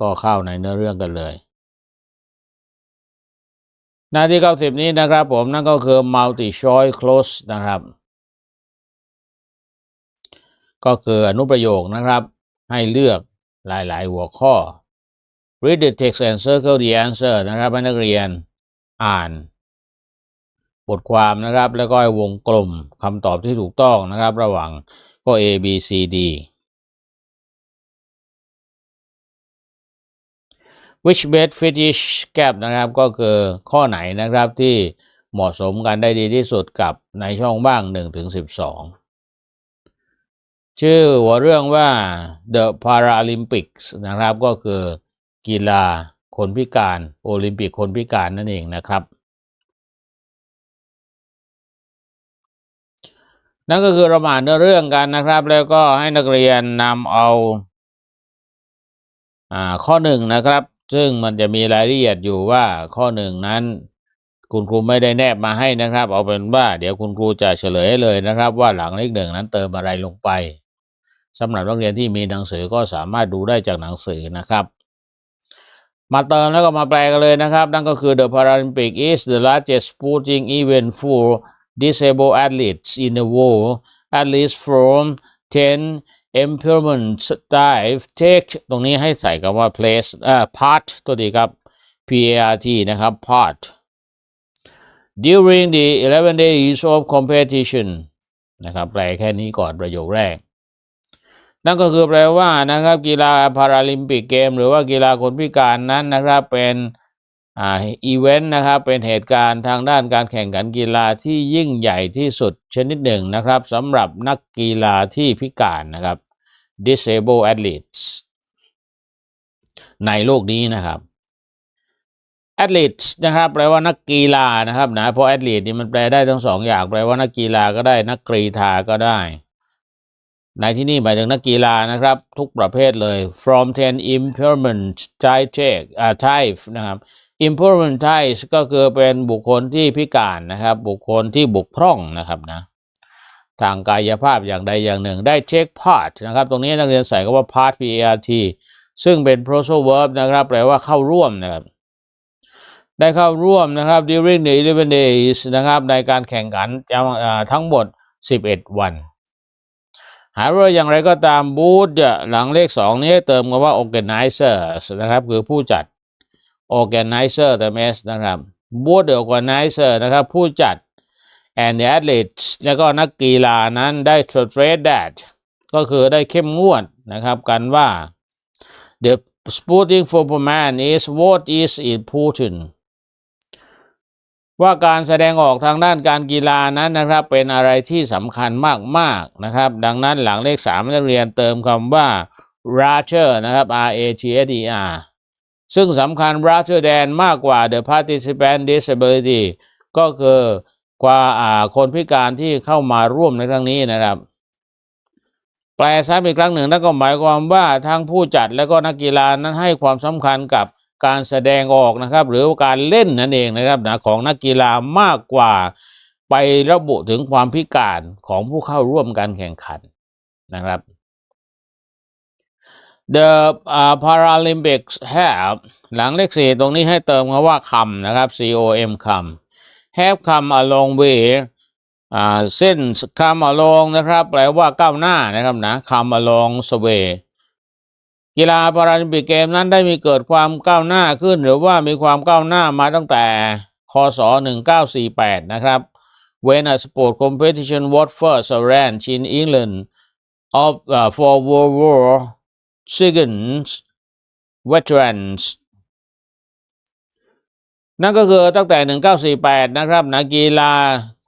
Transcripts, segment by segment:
ก็เข้าในเนื้อเรื่องกันเลย หน้าที่เก้าสิบนี้นะครับผมนั่นก็คือ multi choice clause นะครับ ก็คืออนุประโยคนะครับ ให้เลือกหลาย ๆ หัวข้อ read the text and circle the answer นะครับให้นักเรียนอ่านบทความนะครับ แล้วก็ให้วงกลมคำตอบที่ถูกต้องนะครับ ระหว่างข้อ A B C D which best fit each gap นะครับ ก็คือข้อไหนนะครับที่เหมาะสมกันได้ดีที่สุดกับในช่องว่าง1ถึง12 ชื่อหัวเรื่องว่า The Paralympics นะครับ ก็คือกีฬาคนพิการโอลิมปิกคนพิการนั่นเองนะครับ นั่นก็คือเรามาอ่านเนื้อเรื่องกันนะครับ แล้วก็ให้นักเรียนนำเอาอ่าข้อหนึ่งนะครับ ซึ่งมันจะมีรายละเอียดอยู่ว่าข้อหนึ่งนั้น คุณครูไม่ได้แนบมาให้นะครับ เอาเป็นว่าเดี๋ยวคุณครูจะเฉลยให้เลยนะครับ ว่าหลังเลขหนึ่งนั้นเติมอะไรลงไปสำหรับนักเรียนที่มีหนังสือก็สามารถดูได้จากหนังสือนะครับ มาเติมแล้วก็มาแปลกันเลยนะครับ นั่นก็คือ The Paralympic is the largest sporting event for disabled athletes in the world at least from 10 impairment dive take ตรงนี้ให้ใส่คำว่า place เอ่อ part ตัวดีครับ P A R T นะครับ part during the 11 days of competition นะครับแปลแค่นี้ก่อนประโยคแรก นั่นก็คือแปลว่านะครับกีฬาพาราลิมปิกเกม หรือว่ากีฬาคนพิการนั้นนะครับเป็นอ่าอีเวนต์นะครับเป็นเหตุการณ์ทางด้านการแข่งขันกีฬาที่ยิ่งใหญ่ที่สุดชนิดหนึ่งนะครับสำหรับนักกีฬาที่พิการนะครับ Disable athletes ในโลกนี้นะครับ athletes นะครับแปลว่านักกีฬานะครับนะเพราะ athlete นี่มันแปลได้ทั้งสองอย่างแปลว่านักกีฬาก็ได้นักกรีฑาก็ได้ ในที่นี่หมายถึงนักกีฬานะครับ ทุกประเภทเลย from 10 impairment type อ่า type นะครับ impairment type ก็คือเป็นบุคคลที่พิการนะครับ บุคคลที่บกพร่องนะครับนะ ทางกายภาพอย่างใดอย่างหนึ่ง ได้ take part นะครับ ตรงนี้นักเรียนใส่คำว่า part P A R T ซึ่งเป็น prosal verb นะครับแปลว่าเข้าร่วมนะครับ ได้เข้าร่วมนะครับ during the 11 days นะครับ ในการแข่งขันทั้งหมด 11 วัน หาว่าอย่างไรก็ตามบูธหลังเลขสองนี้เติมคำว่า organizers นะครับ คือผู้จัด organizer เติม s นะครับบูธ organizer นะครับ ผู้จัด and the athletes แล้วก็นักกีฬานั้นได้ stress that ก็คือได้เข้มงวดนะครับกันว่า the sporting performance is what is important ว่าการแสดงออกทางด้านการกีฬานั้นนะครับ เป็นอะไรที่สำคัญมาก ๆ นะครับ ดังนั้นหลังเลขสามนักเรียนเติมคำว่า rather นะครับ R A T S E R ซึ่งสำคัญ rather than มากกว่า the participant disability ก็คือ กว่าอ่าคนพิการที่เข้ามาร่วมในครั้งนี้นะครับ แปลซ้ำอีกครั้งหนึ่งนั่นก็หมายความว่าทั้งผู้จัดและก็นักกีฬานั้นให้ความสำคัญกับการแสดงออกนะครับ หรือการเล่นนั่นเองนะครับนะของนักกีฬามากกว่าไประบุถึงความพิการของผู้เข้าร่วมการแข่งขันนะครับ The uh, Paralympics have หลังเลขสี่ตรงนี้ให้เติมคำว่าคำนะครับ C O M คำ have come a long way อ่า since come along นะครับ แปลว่าก้าวหน้านะครับนะ come along way กีฬาพาราลิมปิกเกมนั้นได้มีเกิดความก้าวหน้าขึ้น หรือว่ามีความก้าวหน้ามาตั้งแต่คศ 1948 นะครับ when a sport competition was first arranged in England of uh, for World War II veterans นั่นก็คือตั้งแต่ 1948 นะครับนักกีฬา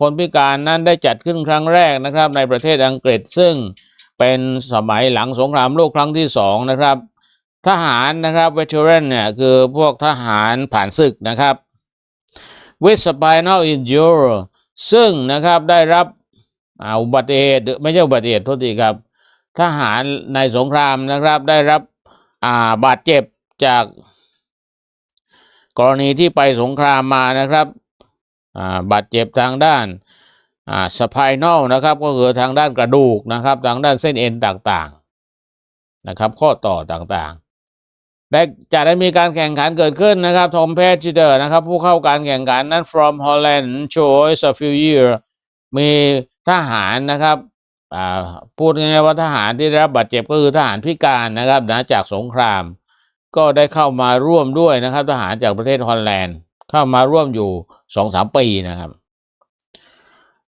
คนพิการนั้นได้จัดขึ้นครั้งแรกนะครับในประเทศอังกฤษซึ่งเป็นสมัยหลังสงครามโลกครั้งที่สองนะครับ ทหารนะครับ veteran เนี่ยคือพวกทหารผ่านศึกนะครับ with spinal injury ซึ่งนะครับได้รับอ่าอุบัติเหตุไม่ใช่อุบัติเหตุโทษทีครับ ทหารในสงครามนะครับได้รับอ่าบาดเจ็บจาก กรณีที่ไปสงครามมานะครับบาดเจ็บทางด้านสปายนอลนะครับก็คือทางด้านกระดูกนะครับทางด้านเส้นเอ็นต่างๆนะครับข้อต่อต่างๆได้จะได้มีการแข่งขันเกิดขึ้นนะครับทอมเพชเดอร์นะครับผู้เข้าการแข่งขันนั้น from Holland choice a few year มีทหารนะครับพูดง่ายๆว่าทหารที่ได้รับบาดเจ็บก็คือทหารพิการนะครับนะจากสงคราม ก็ได้เข้ามาร่วมด้วยนะครับ ทหารจากประเทศฮอลแลนด์ เข้ามาร่วมอยู่สองสามปีนะครับ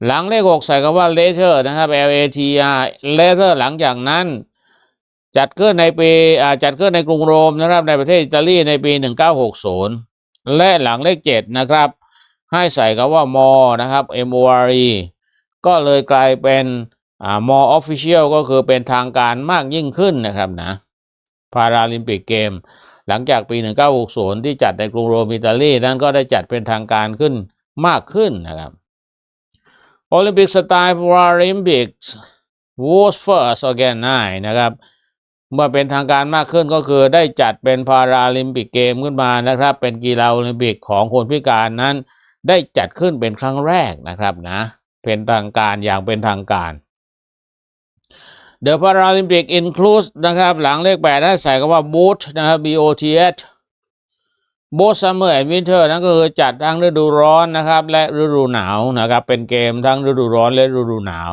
หลังเลขหกใส่คำว่า later นะครับ L A T R later หลังจากนั้นจัดขึ้นในปีจัดขึ้นในกรุงโรมนะครับ ในประเทศอิตาลีในปี 1960 และหลังเลขเจ็ดนะครับ ให้ใส่คำว่ามอนะครับ M O R E ก็เลยกลายเป็นอ่ามอ official ก็คือเป็นทางการมากยิ่งขึ้นนะครับนะ พาราลิมปิกเกม หลังจากปี 1960 ที่จัดในกรุงโรมอิตาลีนั้นก็ได้จัดเป็นทางการขึ้นมากขึ้นนะครับโอลิมปิกสไตล์พาราลิมปิก was first organized นะครับเมื่อเป็นทางการมากขึ้นก็คือได้จัดเป็นพาราลิมปิกเกมขึ้นมานะครับ เป็นกีฬาโอลิมปิกของคนพิการนั้น ได้จัดขึ้นเป็นครั้งแรกนะครับนะเป็นทางการอย่างเป็นทางการ The Paralympic includes นะครับ หลังเลขแปดได้ใส่คำว่า boot นะครับ B O T H both summer and winter นั่นก็คือจัดทั้งฤดูร้อนนะครับ และฤดูหนาวนะครับ เป็นเกมทั้งฤดูร้อนและฤดูหนาว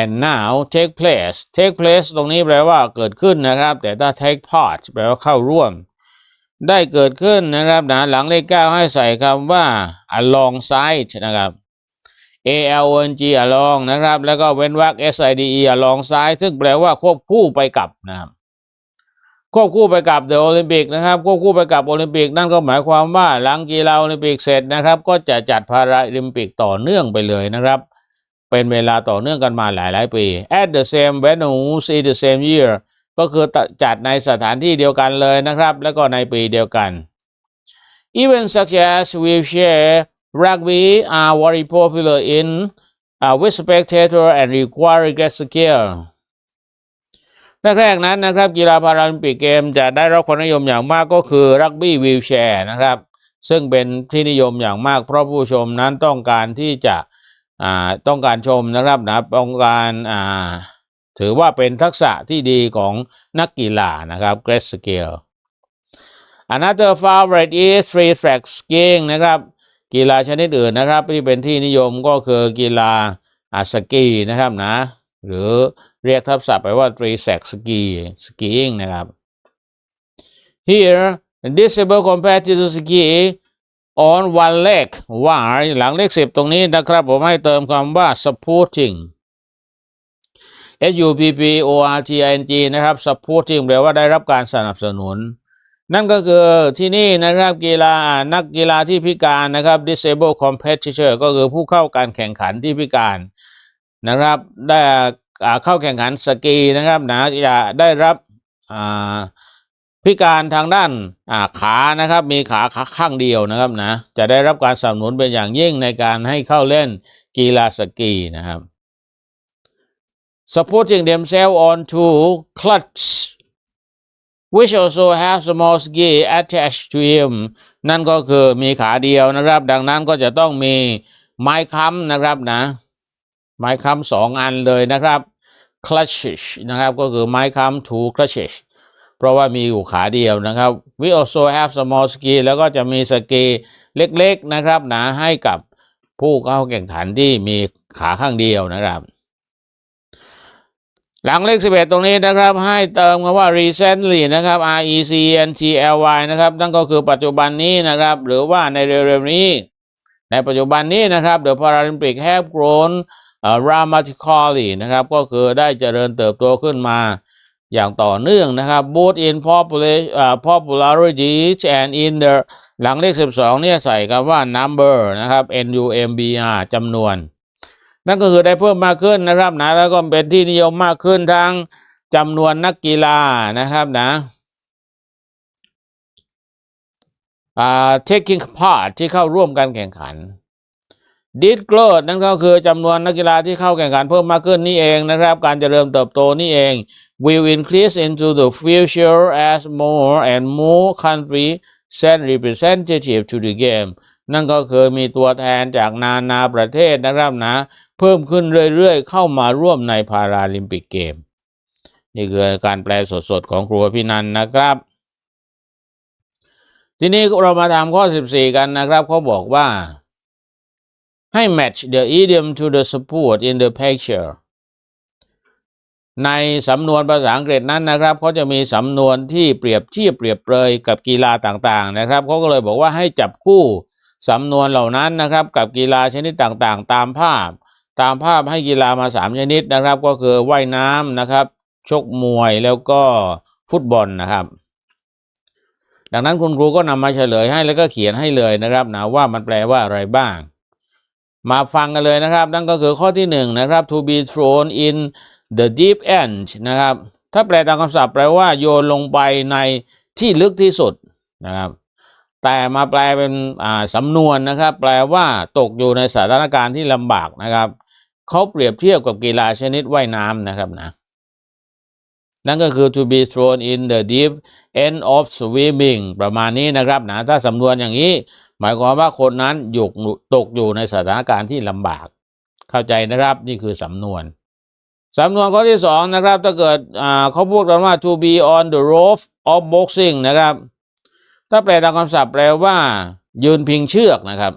and now take place take place ตรงนี้แปลว่าเกิดขึ้นนะครับ แต่ถ้า take part แปลว่าเข้าร่วม ได้เกิดขึ้นนะครับนะหลังเลขเก้าให้ใส่คำว่า alongside นะครับ A L O N G along นะครับ แล้วก็เว้นวรรค S I D E alongside ซึ่งแปลว่าควบคู่ไปกับนะครับควบคู่ไปกับ The Olympic นะครับควบคู่ไปกับโอลิมปิกนั่นก็หมายความว่าหลังกีฬาโอลิมปิกเสร็จนะครับ ก็จะจัดพาราลิมปิกต่อเนื่องไปเลยนะครับ เป็นเวลาต่อเนื่องกันมาหลายหลายปี at the same venue in the same year ก็คือจัดในสถานที่เดียวกันเลยนะครับ แล้วก็ในปีเดียวกัน Events such as wheelchair rugby are very popular in uh, with spectator and require great skill แรกๆนั้นนะครับ กีฬาพาราลิมปิกเกมจะได้รับความนิยมอย่างมากก็คือรักบี้วีลแชร์นะครับ ซึ่งเป็นที่นิยมอย่างมาก เพราะผู้ชมนั้นต้องการที่จะอ่าต้องการชมนะครับนะต้องการอ่าถือว่าเป็นทักษะที่ดีของนักกีฬานะครับ great skill Another favorite is free track skiing นะครับ กีฬาชนิดอื่นนะครับ ที่เป็นที่นิยมก็คือกีฬาอาสกีนะครับนะ หรือเรียกทับศัพท์ไปว่า three track ski skiing นะครับ Here disabled competitor ski on one leg ว่าหลังเลขสิบตรงนี้นะครับ ผมให้เติมคำว่า supporting S U P P O R T I N G นะครับ supporting แปลว่าได้รับการสนับสนุน นั่นก็คือที่นี่นะครับกีฬานักกีฬาที่พิการนะครับ disabled competitor ก็คือผู้เข้าการแข่งขันที่พิการนะครับ ได้เข้าแข่งขันสกีนะครับนะจะได้รับพิการทางด้านาขานะครับ มีขาขาข้างเดียวนะครับนะจะได้รับการสนับสนุนเป็นอย่างยิ่งในการให้เข้าเล่นกีฬาสกีนะครับ supporting themselves onto clutch which also have small ski attached to him นั่นก็คือมีขาเดียวนะครับ ดังนั้นก็จะต้องมีไม้ค้ำนะครับนะ ไม้ค้ำสองอันเลยนะครับ clutches นะครับก็คือไม้ค้ำ two clutches เพราะว่ามีอยู่ขาเดียวนะครับ we also have small ski แล้วก็จะมีสกีเล็กๆนะครับนะให้กับผู้เข้าแข่งขันที่มีขาข้างเดียวนะครับ หลังเลข 11 ตรงนี้นะครับ ให้เติมคำว่า recently นะครับ R E C N T L Y นะครับ นั่นก็คือปัจจุบันนี้นะครับ หรือว่าในเร็วๆนี้ ในปัจจุบันนี้นะครับ The Paralympic have grown dramatically นะครับ ก็คือได้เจริญเติบโตขึ้นมาอย่างต่อเนื่องนะครับ both in popular uh, popularity and in the หลังเลข 12 เนี่ยใส่คำว่า number นะครับ N U M B R จำนวน นั่นก็คือได้เพิ่มมากขึ้นนะครับนะแล้วก็เป็นที่นิยมมากขึ้นทั้งจำนวนนักกีฬานะครับนะอ่า taking part ที่เข้าร่วมการแข่งขัน did grow นั่นก็คือจำนวนนักกีฬาที่เข้าแข่งขันเพิ่มมากขึ้นนี่เองนะครับ การเจริญเติบโตนี่เอง will increase into the future as more and more country send representative to the game นั่นก็คือมีตัวแทนจากนานาประเทศนะครับนะ เพิ่มขึ้นเรื่อยๆ เข้ามาร่วมในพาราลิมปิกเกม นี่คือการแปลสดๆ ของครูพินันนะครับ ทีนี้เรามาทำข้อ 14 กันนะครับเขาบอกว่าให้ match the idiom to the support in the picture ในสำนวนภาษาอังกฤษนั้นนะครับเขาจะมีสำนวนที่เปรียบเทียบเปรียบเปรยกับกีฬาต่างๆนะครับเขาก็เลยบอกว่าให้จับคู่ สำนวนเหล่านั้นนะครับกับกีฬาชนิดต่างๆ ตามภาพ ตามภาพให้กีฬามาสามชนิดนะครับ ก็คือว่ายน้ำนะครับ ชกมวยแล้วก็ฟุตบอลนะครับ ดังนั้นคุณครูก็นำมาเฉลยให้แล้วก็เขียนให้เลยนะครับนะว่ามันแปลว่าอะไรบ้าง มาฟังกันเลยนะครับ นั่นก็คือข้อที่หนึ่งนะครับ to be thrown in the deep end นะครับ ถ้าแปลตามคำศัพท์แปลว่าโยนลงไปในที่ลึกที่สุดนะครับ แต่มาแปลเป็นอ่าสำนวนนะครับ แปลว่าตกอยู่ในสถานการณ์ที่ลำบากนะครับเขาเปรียบเทียบกับกีฬาชนิดว่ายน้ำนะครับนะนั่นก็คือ to be thrown in the deep end of swimming ประมาณนี้นะครับนะถ้าสำนวนอย่างนี้ หมายความว่าคนนั้นอยู่ตกอยู่ในสถานการณ์ที่ลำบาก เข้าใจนะครับนี่คือสำนวนสำนวนข้อที่สองนะครับ ถ้าเกิดเขาพูดกันว่า to be on the rope of boxing นะครับ ถ้าแปลตามคำศัพท์แปลว่า ยืนพิงเชือกนะครับ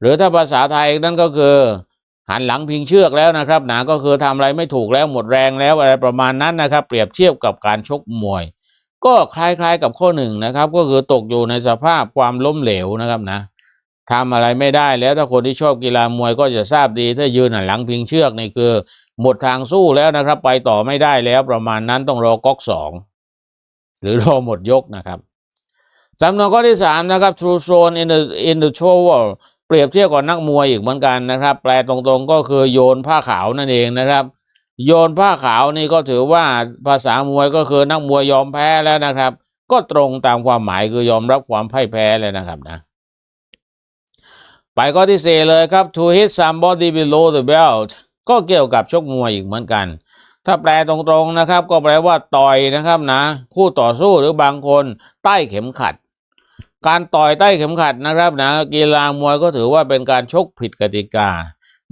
หรือถ้าภาษาไทยนั่นก็คือ หันหลังพิงเชือกแล้วนะครับหนาก็คือทำอะไรไม่ถูกแล้วหมดแรงแล้วอะไรประมาณนั้นนะครับ เปรียบเทียบกับการชกมวย ก็คล้ายๆกับข้อหนึ่งนะครับ ก็คือตกอยู่ในสภาพความล้มเหลวนะครับนะทำอะไรไม่ได้แล้วถ้าคนที่ชอบกีฬามวยก็จะทราบดี ถ้ายืนหันหลังพิงเชือกนี่คือ หมดทางสู้แล้วนะครับ ไปต่อไม่ได้แล้วประมาณนั้นต้องรอก๊อกสองหรือรอหมดยกนะครับ สำนวนข้อที่สามนะครับ true zone in the in the shower เปรียบเทียบกับนักมวยอีกเหมือนกันนะครับ แปลตรงๆก็คือโยนผ้าขาวนั่นเองนะครับ โยนผ้าขาวนี่ก็ถือว่าภาษามวยก็คือนักมวยยอมแพ้แล้วนะครับ ก็ตรงตามความหมายคือยอมรับความพ่ายแพ้เลยนะครับนะไปข้อที่สี่เลยครับ to hit somebody below the belt ก็เกี่ยวกับชกมวยอีกเหมือนกัน ถ้าแปลตรงๆนะครับ ก็แปลว่าต่อยนะครับนะ คู่ต่อสู้หรือบางคนใต้เข็มขัด การต่อยใต้เข็มขัดนะครับนะกีฬามวยก็ถือว่าเป็นการชกผิดกติกา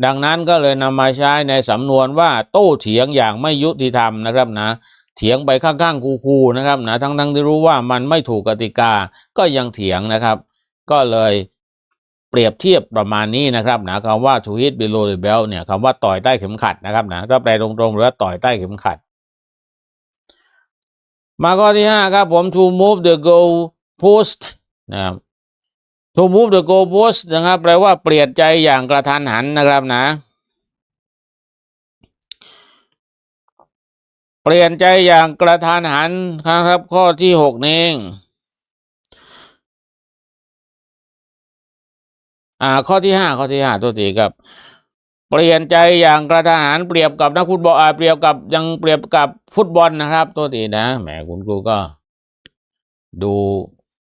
ดังนั้นก็เลยนำมาใช้ในสำนวนว่าโต้เถียงอย่างไม่ยุติธรรมนะครับนะเถียงไปข้างๆคูๆนะครับนะทั้งๆที่รู้ว่ามันไม่ถูกกติกาก็ยังเถียงนะครับ ก็เลยเปรียบเทียบประมาณนี้นะครับนะคำว่า to hit below the belt เนี่ยคำว่าต่อยใต้เข็มขัดนะครับนะถ้าแปลตรงๆหรือว่าต่อยใต้เข็มขัด มาข้อที่ห้าครับผม to move the goal post นะครับ to move the goal post นะครับแปลว่าเปลี่ยนใจอย่างกระทันหันนะครับนะ เปลี่ยนใจอย่างกระทันหันครับ ข้อที่หกนี้อ่าข้อที่ห้าข้อที่ห้าตัวตีครับ เปลี่ยนใจอย่างกระทันหันเปรียบกับนักฟุตบอลอ่าเปรียบกับยังเปรียบกับฟุตบอลนะครับตัวตีนะแหมคุณครูก็ ดู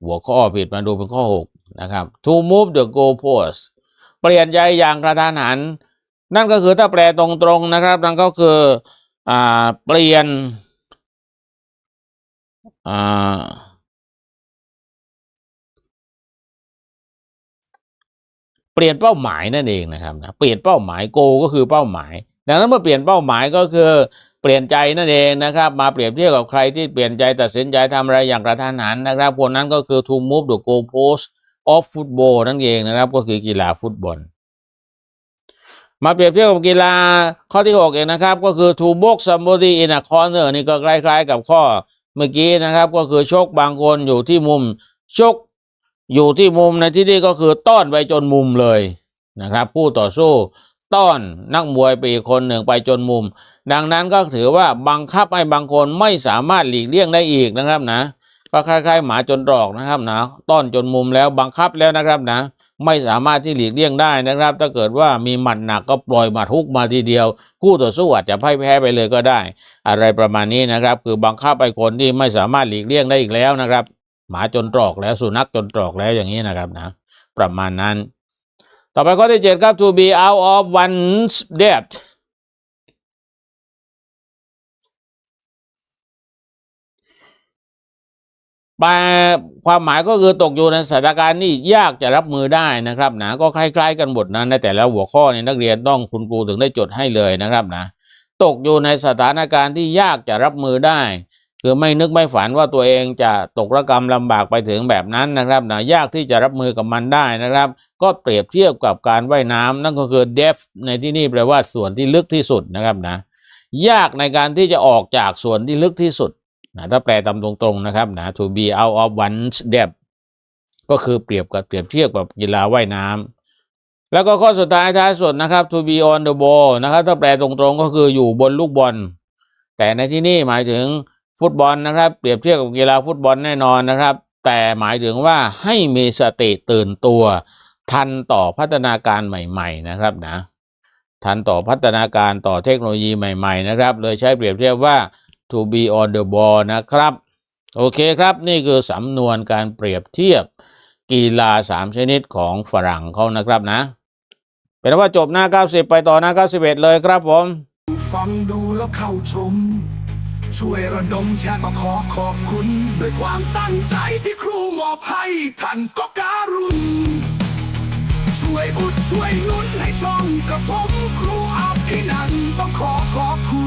หัวข้อผิดมาดูเป็นข้อหกนะครับ to move the goal post เปลี่ยนใจอย่างกระทันหัน นั่นก็คือถ้าแปลตรงๆนะครับ นั่นก็คืออ่าเปลี่ยนอ่าเปลี่ยนเป้าหมายนั่นเองนะครับนะเปลี่ยนเป้าหมายโกก็คือเป้าหมาย ดังนั้นเมื่อเปลี่ยนเป้าหมายก็คือ ปลี่ยนใจนั่นเองนะครับมาเปรียบเทียบกับใครที่เปลี่ยนใจตัดสินใจทำอะไรอย่างกระทันหันนะครับคนนั้นก็คือ to move the goal post of football นั่นเองนะครับก็คือกีฬาฟุตบอล มาเปรียบเทียบกับกีฬาข้อที่หกเองนะครับ ก็คือ to box somebody in a corner นี่ก็คล้าย ๆ กับข้อเมื่อกี้นะครับก็คือชกบางคนอยู่ที่มุมชกอยู่ที่มุมในที่นี้ก็คือต้อนไปจนมุมเลยนะครับ ผู้ต่อสู้ ต้อนนักมวยไปอีกคนหนึ่งไปจนมุม ดังนั้นก็ถือว่าบังคับให้บางคนไม่สามารถหลีกเลี่ยงได้อีกนะครับนะ ก็คล้ายๆ หมาจนตรอกนะครับนะต้อนจนมุมแล้วบังคับแล้วนะครับนะ ไม่สามารถที่หลีกเลี่ยงได้นะครับ ถ้าเกิดว่ามีหมัดหนักก็ปล่อยหมัดฮุกมาทีเดียว คู่ต่อสู้อาจจะพ่ายแพ้ไปเลยก็ได้ อะไรประมาณนี้นะครับ คือบังคับไปคนที่ไม่สามารถหลีกเลี่ยงได้อีกแล้วนะครับ หมาจนตรอกแล้วสุนัขจนตรอกแล้วอย่างนี้นะครับนะ ประมาณนั้น ต่อไปข้อที่เจ็ดครับ to be out of one's depth แปลความหมายก็คือตกอยู่ในสถานการณ์ที่ยากจะรับมือได้นะครับนะก็คล้าย ๆ กันหมดนะในแต่ละหัวข้อเนี่ยนักเรียนต้องคุณครูถึงได้จดให้เลยนะครับนะตกอยู่ในสถานการณ์ที่ยากจะรับมือได้ คือไม่นึกไม่ฝันว่าตัวเองจะตกระกรรมลำบากไปถึงแบบนั้นนะครับนะยากที่จะรับมือกับมันได้นะครับ ก็เปรียบเทียบกับการว่ายน้ำนั่นก็คือ depth ในที่นี่แปลว่าส่วนที่ลึกที่สุดนะครับนะยากในการที่จะออกจากส่วนที่ลึกที่สุดนะถ้าแปลตามตรงๆนะครับนะ to be out of one's depth ก็คือเปรียบกับเปรียบเทียบกับกีฬาว่ายน้ำแล้วก็ข้อสุดท้ายท้ายสุดนะครับ to be on the ball นะครับถ้าแปลตรงๆ ก็คืออยู่บนลูกบอลแต่ในที่นี่หมายถึง ฟุตบอลนะครับ เปรียบเทียบกับกีฬาฟุตบอลแน่นอนนะครับ แต่หมายถึงว่าให้มีสติตื่นตัว ทันต่อพัฒนาการใหม่ ๆ นะครับนะทันต่อพัฒนาการต่อเทคโนโลยีใหม่ ๆ นะครับ เลยใช้เปรียบเทียบว่า to be on the ball นะครับ โอเคครับ นี่คือสำนวนการเปรียบเทียบกีฬา 3 ชนิดของฝรั่งเขานะครับนะ เป็นว่าจบหน้า 90 ไปต่อหน้า 91 เลยครับผม ฟังดูแล้วเข้าชม ช่วยระดมแชร์ก็ขอขอบคุณ ด้วยความตั้งใจที่ครูมอบให้ท่านก็การุณ ช่วยอุดช่วยนุนให้ช่องกระผมครูอัพที่นันต้องขอขอบคุณ